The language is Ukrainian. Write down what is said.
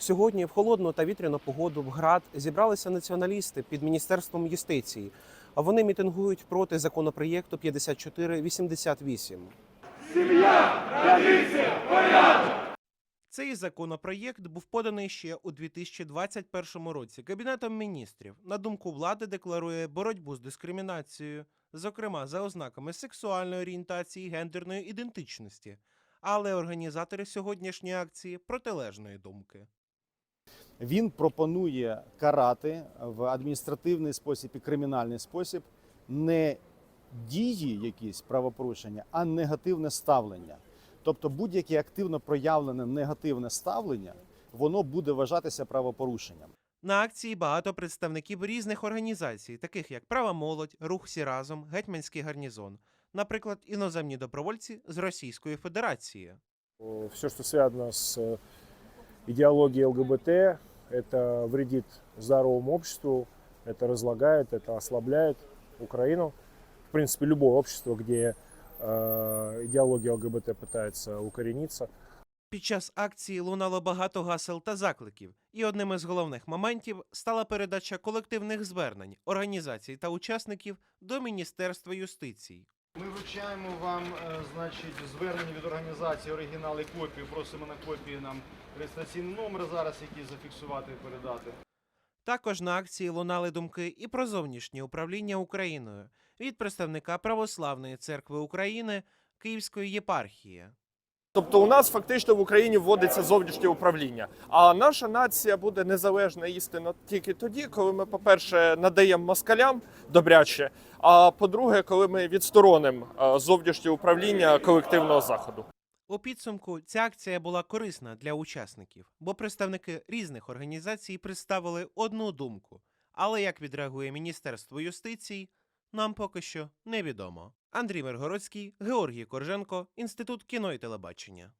Сьогодні в холодну та вітряну погоду в град зібралися націоналісти під міністерством юстиції. А вони мітингують проти законопроєкту 5488. Сім'я. Цей законопроєкт був поданий ще у 2021 році Кабінетом міністрів. На думку влади, декларує боротьбу з дискримінацією, зокрема за ознаками сексуальної орієнтації, гендерної ідентичності. Але організатори сьогоднішньої акції протилежної думки. Він пропонує карати в адміністративний спосіб і кримінальний спосіб не дії, якісь правопорушення, а негативне ставлення. Тобто будь-яке активно проявлене негативне ставлення, воно буде вважатися правопорушенням. На акції багато представників різних організацій, таких як Права молодь, Рух всі разом, Гетьманський гарнізон, наприклад, іноземні добровольці з Російської Федерації. Все, что связано с э, идеологией ЛГБТ, это вредит здоровому обществу, это разлагает, это ослабляет Украину. В принципе, любое общество, где э, идеология ЛГБТ пытается укорениться. Під час акції лунало багато гасел та закликів, і одним із головних моментів стала передача колективних звернень організацій та учасників до Міністерства юстиції. ми вручаємо вам е, значить, звернення від організації, оригінали копії. Просимо на копії нам реєстраційний номер зараз, який зафіксувати і передати. Також на акції лунали думки і про зовнішнє управління Україною від представника Православної церкви України Київської єпархії. Тобто у нас фактично в Україні вводиться зовнішнє управління. А наша нація буде незалежна істинно тільки тоді, коли ми, по-перше, надаємо москалям добряче. А по-друге, коли ми відсторонимо е, зовнішнє управління колективного заходу. У підсумку ця акція була корисна для учасників, бо представники різних організацій представили одну думку. Але як відреагує Міністерство юстиції, нам поки що невідомо. Андрій Миргородський, Георгій Корженко, Інститут кіно і телебачення.